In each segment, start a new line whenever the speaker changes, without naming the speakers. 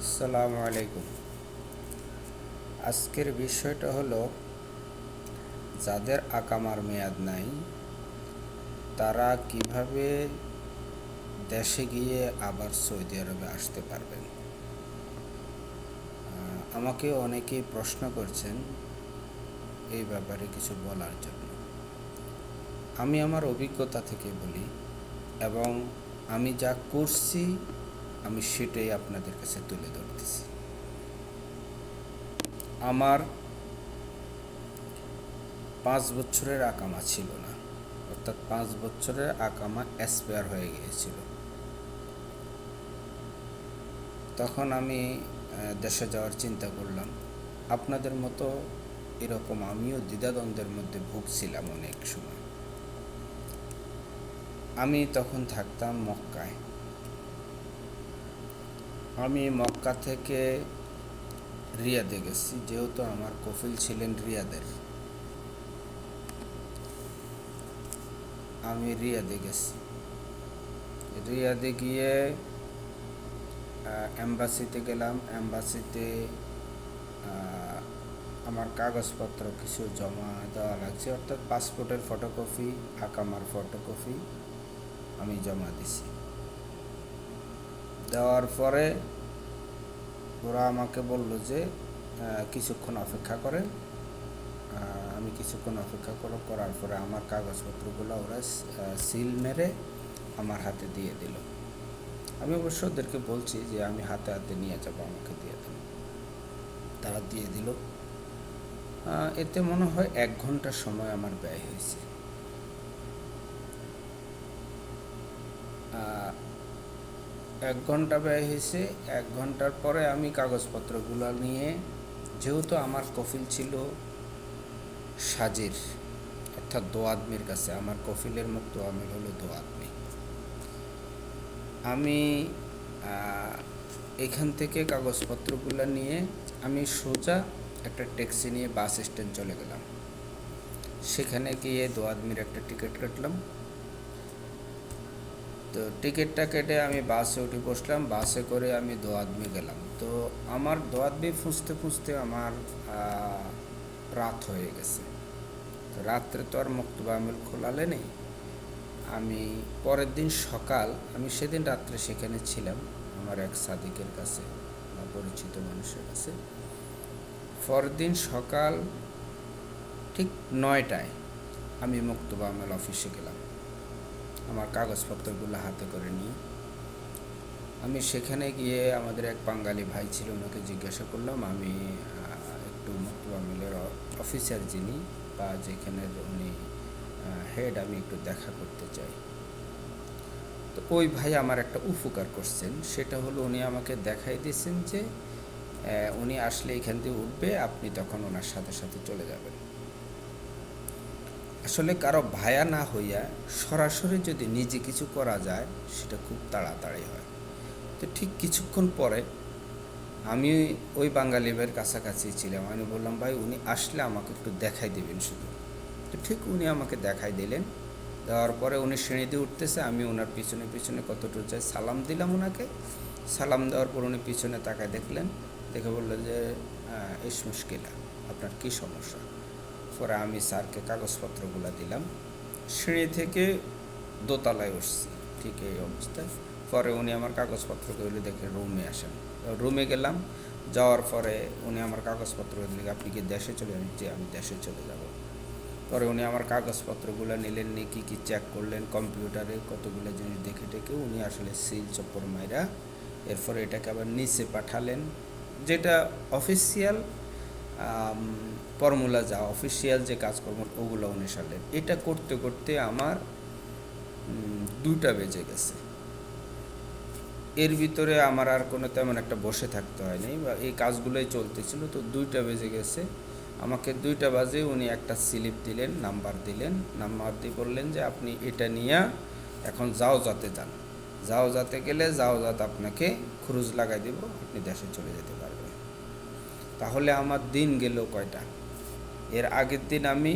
আসসালামু আলাইকুম। আজকের বিষয়টা হলো, যাদের আকামার মেয়াদ নাই, তারা কীভাবে দেশে গিয়ে আবার সৌদি আরবে আসতে পারবেন? আমাকে অনেকেই প্রশ্ন করছেন এই ব্যাপারে কিছু বলার জন্য। আমি আমার অভিজ্ঞতা থেকে বলি এবং আমি যা করছি আমি সেটাই আপনাদের কাছে তুলে ধরতেছি। আমার পাঁচ বছরের আকামা ছিল না, অর্থাৎ পাঁচ বছরের আকামা এক্সপায়ার হয়ে গিয়েছিল। তখন আমি দেশে যাওয়ার চিন্তা করলাম। আপনাদের মতো এরকম আমিও দ্বিধাদ্বন্দ্বের মধ্যে ভুগছিলাম অনেক সময়। আমি তখন থাকতাম মক্কায়। আমি মক্কা থেকে রিয়াদে গেছি, যেহেতু আমার কফিল ছিলেন রিয়াদের। আমি রিয়াদে গেছি। রিয়াদে গিয়ে অ্যাম্বাসিতে গেলাম। অ্যাম্বাসিতে আমার কাগজপত্র কিছু জমা দেওয়া লাগছে, অর্থাৎ পাসপোর্টের ফটোকপি আকামার ফটোকপি আমি জমা দিছি। দেওয়ার পরে ওরা আমাকে বলল যে কিছুক্ষণ অপেক্ষা করেন। আমি কিছুক্ষণ অপেক্ষা করো, করার পরে আমার কাগজপত্রগুলো ওরা সিল মেরে আমার হাতে দিয়ে দিল। আমি অবশ্য ওদেরকে বলছি যে, আমি হাতে হাতে নিয়ে যাব, আমাকে দিয়ে দেন। তারা দিয়ে দিল। এতে মনে হয় এক ঘণ্টা সময় আমার ব্যয় হয়েছে। এক ঘণ্টা ব্যয় হয়েছে। এক ঘণ্টার পরে আমি কাগজপত্রগুলো নিয়ে, যেহেতু আমার কফিল ছিল সাজের, অর্থাৎ দোয়াদমির কাছে, আমার কফিলের মুক্ত আমির হলো দোয়াদমি। আমি এখান থেকে কাগজপত্রগুলো নিয়ে আমি সোজা একটা ট্যাক্সি নিয়ে বাস স্ট্যান্ড চলে গেলাম। সেখানে গিয়ে দোয়াদমির একটা টিকিট কাটলাম। তো টিকিটটা কেটে আমি বাসে উঠে বসলাম, বাসে করে আমি দোয়াদমি গেলাম। তো আমার দোয়াদমি খুঁজতে খুঁজতে আমার রাত হয়ে গেছে। তো রাত্রে তো আর মুক্তবা আমিল খোলালে নেই। আমি পরের দিন সকাল, আমি সেদিন রাত্রে সেখানে ছিলাম, আমার এক সাদিকের কাছে বা পরিচিত মানুষের কাছে। পরের দিন সকাল ঠিক নয়টায় আমি মুক্তবা আমেল অফিসে গেলাম। আমার কাগজপত্রগুলো হাতে করে নিয়ে। আমি সেখানে গিয়ে আমাদের এক বাঙালি ভাই ছিল, ওনাকে জিজ্ঞাসা করলাম, আমি একটু মুক্তবা মিলের অফিসার যিনি, বা যেখানের উনি হেড আমি একটু দেখা করতে চাই। তো ওই ভাই আমার একটা উপকার করছেন, সেটা হলো উনি আমাকে দেখাই দিয়েছেন যে উনি আসলে এখান দিয়ে উঠবে, আপনি তখন ওনার সাথে সাথে চলে যাবেন। আসলে কারও ভায়া না হইয়া সরাসরি যদি নিজে কিছু করা যায়, সেটা খুব তাড়াতাড়ি হয়। তো ঠিক কিছুক্ষণ পরে আমি ওই বাঙালি ভাইয়ের কাছাকাছি ছিলাম। আমি বললাম, ভাই, উনি আসলে আমাকে একটু দেখাই দেবেন শুধু। তো ঠিক উনি আমাকে দেখাই দিলেন। দেওয়ার পরে উনি দিয়ে উঠতেছে। আমি ওনার পিছনে পিছনে কতটুকু যাই সালাম দিলাম ওনাকে সালাম দেওয়ার পর উনি পিছনে তাকায় দেখলেন। দেখে বলল যে ইস মুশকিলা, আপনার কী সমস্যা? পরে আমি স্যারকে কাগজপত্রগুলো দিলাম। সিঁড়ি থেকে দোতলায় উঠছি, ঠিক এই অবস্থায়। পরে উনি আমার কাগজপত্রগুলো দেখে রুমে আসেন। রুমে গেলাম, যাওয়ার পরে উনি আমার কাগজপত্র দিলে আপনি কি দেশে চলে যাবেন? যে আমি দেশে চলে যাব। পরে উনি আমার কাগজপত্রগুলো নিলেন, নিয়ে কী কী চেক করলেন, কম্পিউটারে কতগুলো জিনিস দেখে টেকে উনি আসলে সিল চপ্পর মাইরা এরপরে এটাকে আবার নিচে পাঠালেন। যেটা অফিসিয়াল ফর্মুলা যা অফিসিয়াল যে কাজকর্ম, ওগুলো উনি সারলেন এটা করতে করতে আমার দুটা বেজে গেছে। এর ভিতরে আমার আর কোনো তেমন একটা বসে থাকতে হয়নি বা এই কাজগুলোই চলতেছিল, তো দুইটা বেজে গেছে। আমাকে দুইটা বাজে উনি একটা স্লিপ দিলেন নাম্বার দিলেন নাম্বার দিয়ে বললেন যে, আপনি এটা নিয়ে এখন যাও যাতে যান। যাও যাতে গেলে, যাও যাত আপনাকে খরচ লাগাই দিব, আপনি দেশে চলে যেতে পারবেন। তাহলে আমার দিন গেল কয়টা? এর আগের দিন আমি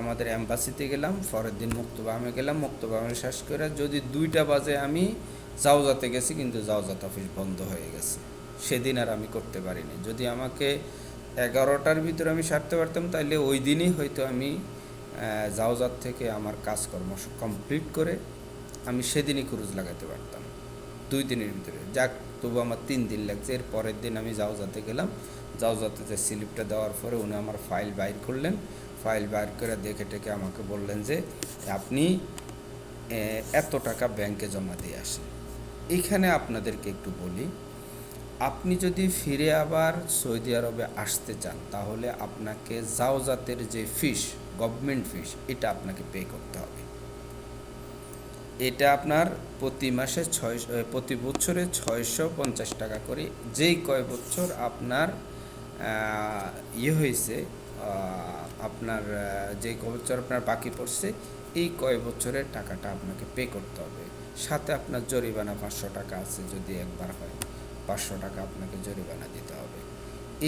আমাদের অ্যাম্বাসিতে গেলাম, পরের দিন মুক্তবামে গেলাম, মুক্তবামে শেষ করে যদি দুইটা বাজে আমি জাওজাতে গেছি, কিন্তু জাওজাত অফিস বন্ধ হয়ে গেছে। সেদিন আর আমি করতে পারিনি। যদি আমাকে এগারোটার ভিতরে আমি সারতে পারতাম তাহলে ওই দিনই হয়তো আমি জাওজাত থেকে আমার কাজকর্ম কমপ্লিট করে আমি সেদিনই ক্রুজ লাগাতে পারতাম। দুই দিনের ভিতরে। যাক, তবু আমার তিন দিন লাগছে। এর পরের দিন আমি জাওজাতে গেলাম। জাওজাতে যে স্লিপটা দেওয়ার পরে উনি আমার ফাইল বাইর করলেন। ফাইল বাইর করে দেখে টেকে আমাকে বললেন যে, আপনি এত টাকা ব্যাংকে জমা দিয়ে আসেন। এখানে আপনাদেরকে একটু বলি, আপনি যদি ফিরে আবার সৌদি আরবে আসতে চান, তাহলে আপনাকে জাওজাতের যে ফিস, গভর্নমেন্ট ফিস, এটা আপনাকে পে করতে হবে। এটা আপনার প্রতি মাসে ছয় প্রতি বছরে ছয়শো পঞ্চাশ টাকা করে। যেই কয় বছর আপনার ইয়ে হয়েছে আপনার যে কয় বছর আপনার বাকি পড়ছে, এই কয় বছরের টাকাটা আপনাকে পে করতে হবে। সাথে আপনার জরিমানা পাঁচশো টাকা আছে যদি একবার হয়, পাঁচশো টাকা আপনাকে জরিমানা দিতে হবে।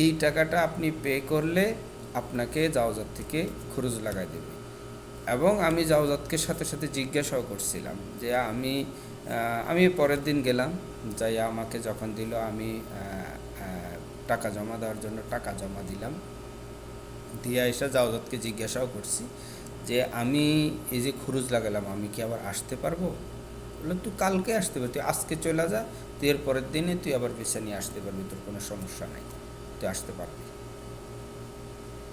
এই টাকাটা আপনি পে করলে আপনাকে জাওজাত থেকে খরচ লাগাই দেবে। এবং আমি জাওজাতকে সাথে সাথে জিজ্ঞাসাও করছিলাম যে, আমি আমি পরের দিন গেলাম। যাই আমাকে যখন দিল, আমি টাকা জমা দেওয়ার জন্য টাকা জমা দিলাম। দিয়ে এসে জাওজাতকে জিজ্ঞাসাও করছি যে, আমি এই যে খরচ লাগালাম, আমি কি আবার আসতে পারব? বললাম তুই কালকে আসতে পারবি, তুই আজকে চলে যা, তুই এর পরের দিনে তুই আবার পিছা নিয়ে আসতে পারবি, তোর কোনো সমস্যা নাই, তুই আসতে পারবি।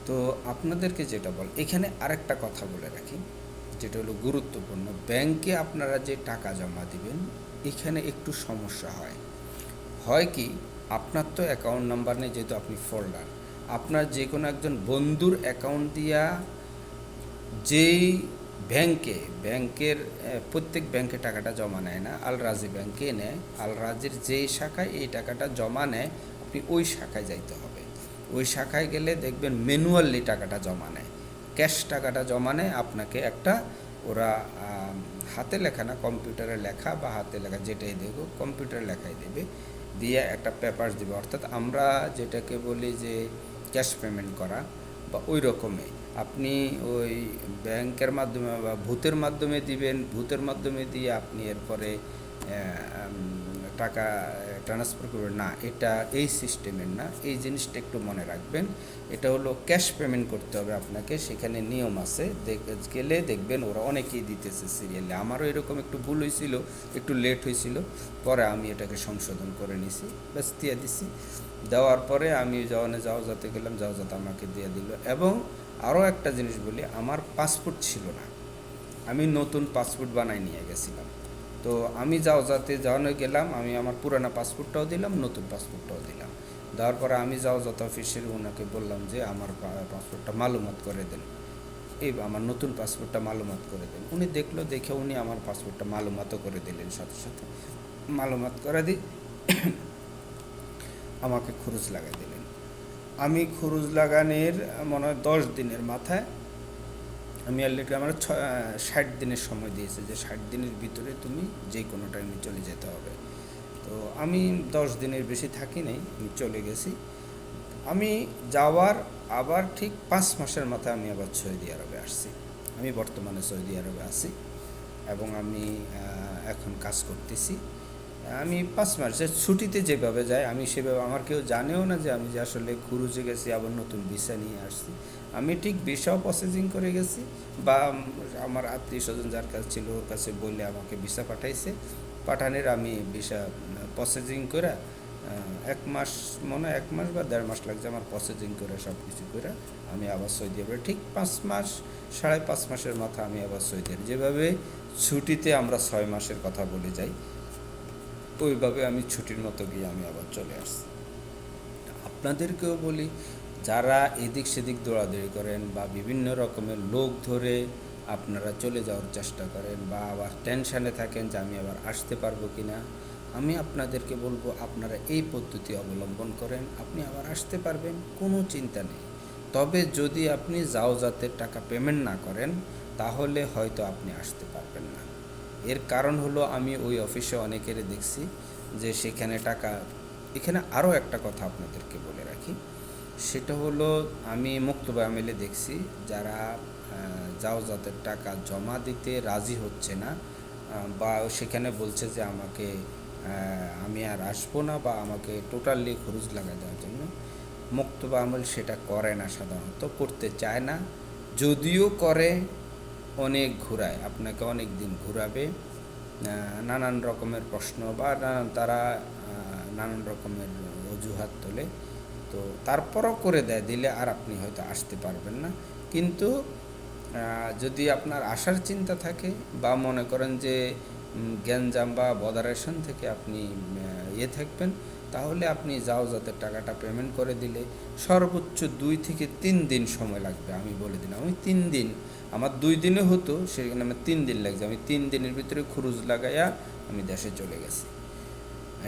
তো আপনাদেরকে যেটা বল, এখানে আরেকটা কথা বলে রাখি, যেটা হলো গুরুত্বপূর্ণ। ব্যাংকে আপনারা যে টাকা জমা দিবেন, এখানে একটু সমস্যা হয়। হয় কি, আপনার তো অ্যাকাউন্ট নাম্বার নেই, যেহেতু আপনি ফোল্ডার আপনার যে কোনো একজন বন্ধুর অ্যাকাউন্ট দিয়া যেই ব্যাংকে, ব্যাংকের প্রত্যেক ব্যাংকে টাকাটা জমা নেয় না আল রাজি ব্যাংকে নেয় আল রাজির যেই শাখায় এই টাকাটা জমা নেয়, আপনি ওই শাখায় যাইতে হবে। ওই শাখায় গেলে দেখবেন ম্যানুয়ালি টাকাটা জমা নেয়। ক্যাশ টাকাটা জমা নেয়, আপনাকে একটা ওরা হাতে লেখা না, কম্পিউটারে লেখা বা হাতে লেখা যেটাই দেখো কম্পিউটারে লেখাই দেবে। দিয়ে একটা পেপার দেবে। অর্থাৎ আমরা যেটাকে বলি যে ক্যাশ পেমেন্ট করা বা ওই রকমই। আপনি ওই ব্যাংকের মাধ্যমে বা ভূতের মাধ্যমে দিবেন, ভূতের মাধ্যমে দিয়ে আপনি এরপরে টাকা ট্রান্সফার করবেন। না, এটা এই সিস্টেমের না। এই জিনিসটা একটু মনে রাখবেন। এটা হলো ক্যাশ পেমেন্ট করতে হবে আপনাকে। সেখানে নিয়ম আছে। গেলে দেখবেন ওরা অনেকেই দিতেছে সিরিয়ালে আমারও এরকম একটু ভুল হয়েছিল, একটু লেট হয়েছিল। পরে আমি এটাকে সংশোধন করে নিছি। ব্যাস, দিয়ে দিছি। দেওয়ার পরে আমি জওয়ানে যাও যাতে গেলাম, যাও যাতে আমাকে দিয়ে দিল। এবং আরও একটা জিনিস বলি, আমার পাসপোর্ট ছিল না। আমি নতুন পাসপোর্ট বানাই নিয়ে গেছিলাম। তো আমি যাও যাতে যাওয়ানো গেলাম, আমি আমার পুরানা পাসপোর্টটাও দিলাম, নতুন পাসপোর্টটাও দিলাম। দেওয়ার পরে আমি যাও যত অফিসের ওনাকে বললাম যে আমার পাসপোর্টটা মালুমাত করে দেন। এই আমার নতুন পাসপোর্টটা মালুমাত করে দেন। উনি দেখল, দেখে উনি আমার পাসপোর্টটা মালুমাতও করে দিলেন সাথে সাথে। মালুমাত করে দিই আমাকে খরচ লাগাই দিলেন। আমি খরচ লাগানোর মনে হয় দশ দিনের মাথায় আমি অলরেডি আমার ষাট দিনের সময় দিয়েছে, যে ষাট দিনের ভিতরে তুমি যে কোনো টাইমে চলে যেতে হবে। তো আমি দশ দিনের বেশি থাকি নাই, আমি চলে গেছি। আমি যাওয়ার আবার ঠিক পাঁচ মাসের মাথায় আমি আবার সৌদি আরবে আসছি। আমি বর্তমানে সৌদি আরবে আছি এবং আমি এখন কাজ করতেছি। আমি পাঁচ মাসের ছুটিতে যেভাবে যাই, আমি সেভাবে আমার কেউ জানেও না যে আমি যে আসলে ক্রুজে গেছি, আবার নতুন ভিসা নিয়ে আসছি। আমি ঠিক ভিসাও প্রসেসিং করে গেছি বা আমার আত্মীয় স্বজন যার কাছে ছিল ওর কাছে বলে আমাকে ভিসা পাঠাইছে। পাঠানের আমি ভিসা প্রসেসিং করে এক মাস, মনে এক মাস বা দেড় মাস লাগছে আমার প্রসেসিং করে সব কিছু করে আমি আবার সৌদি আরবে। ঠিক পাঁচ মাস, সাড়ে পাঁচ মাসের মাথা আমি আবার সৌদি আরব। যেভাবে ছুটিতে আমরা ছয় মাসের কথা বলে যাই ওইভাবে আমি ছুটির মতো গিয়ে আমি আবার চলে আসছি। আপনাদেরকেও বলি, যারা এদিক সেদিক দৌড়াদৌড়ি করেন বা বিভিন্ন রকমের লোক ধরে আপনারা চলে যাওয়ার চেষ্টা করেন বা আবার টেনশানে থাকেন যে আমি আবার আসতে পারব কি না আমি আপনাদেরকে বলব আপনারা এই পদ্ধতি অবলম্বন করেন, আপনি আবার আসতে পারবেন, কোনো চিন্তা নেই। তবে যদি আপনি যাও যাতে টাকা পেমেন্ট না করেন, তাহলে হয়তো আপনি আসতে পারবেন না। এর কারণ হলো আমি ওই অফিসে অনেকেরই দেখছি যে সেখানে টাকা, এখানে আরও একটা কথা আপনাদেরকে বলে রাখি। সেটা হলো আমি মুক্তবা আমেলে দেখছি যারা যাও জাতের টাকা জমা দিতে রাজি হচ্ছে না বা সেখানে বলছে যে আমাকে আমি আর আসব না বা আমাকে টোটালি খরচ লাগাই দেওয়ার জন্য। মুক্তবা আমল সেটা করে না সাধারণত, করতে চায় না। যদিও করে অনেক ঘুরায়, আপনাকে অনেক দিন ঘুরাবে। নানান রকমের প্রশ্ন বা নানান তারা নানান রকমের অজুহাত তোলে। তো তারপরও করে দেয়, দিলে আর আপনি হয়তো আসতে পারবেন না। কিন্তু যদি আপনার আসার চিন্তা থাকে বা মনে করেন যে গ্যাঞ্জাম বা বদারেশন থেকে আপনি ইয়ে থাকবেন তাহলে আপনি যাও যাতে টাকাটা পেমেন্ট করে দিলে। সর্বোচ্চ দুই থেকে তিন দিন সময় লাগবে, আমি বলে দিলাম। আমি তিন দিন, আমার দুই দিনে হতো, সেখানে আমার তিন দিন লাগছে। আমি তিন দিনের ভিতরে খুরুজ লাগাইয়া আমি দেশে চলে গেছি।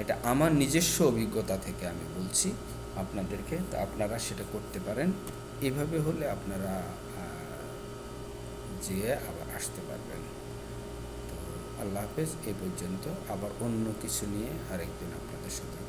এটা আমার নিজস্ব অভিজ্ঞতা থেকে আমি বলছি। আপনাদেরকে তো আপনারা সেটা করতে পারেন। এভাবে হলে আপনারা যেয়ে আবার আসতে পারবেন। তো আল্লাহ হাফেজ, এ পর্যন্ত। আবার অন্য কিছু নিয়ে আরেকদিন আপনাদের সাথে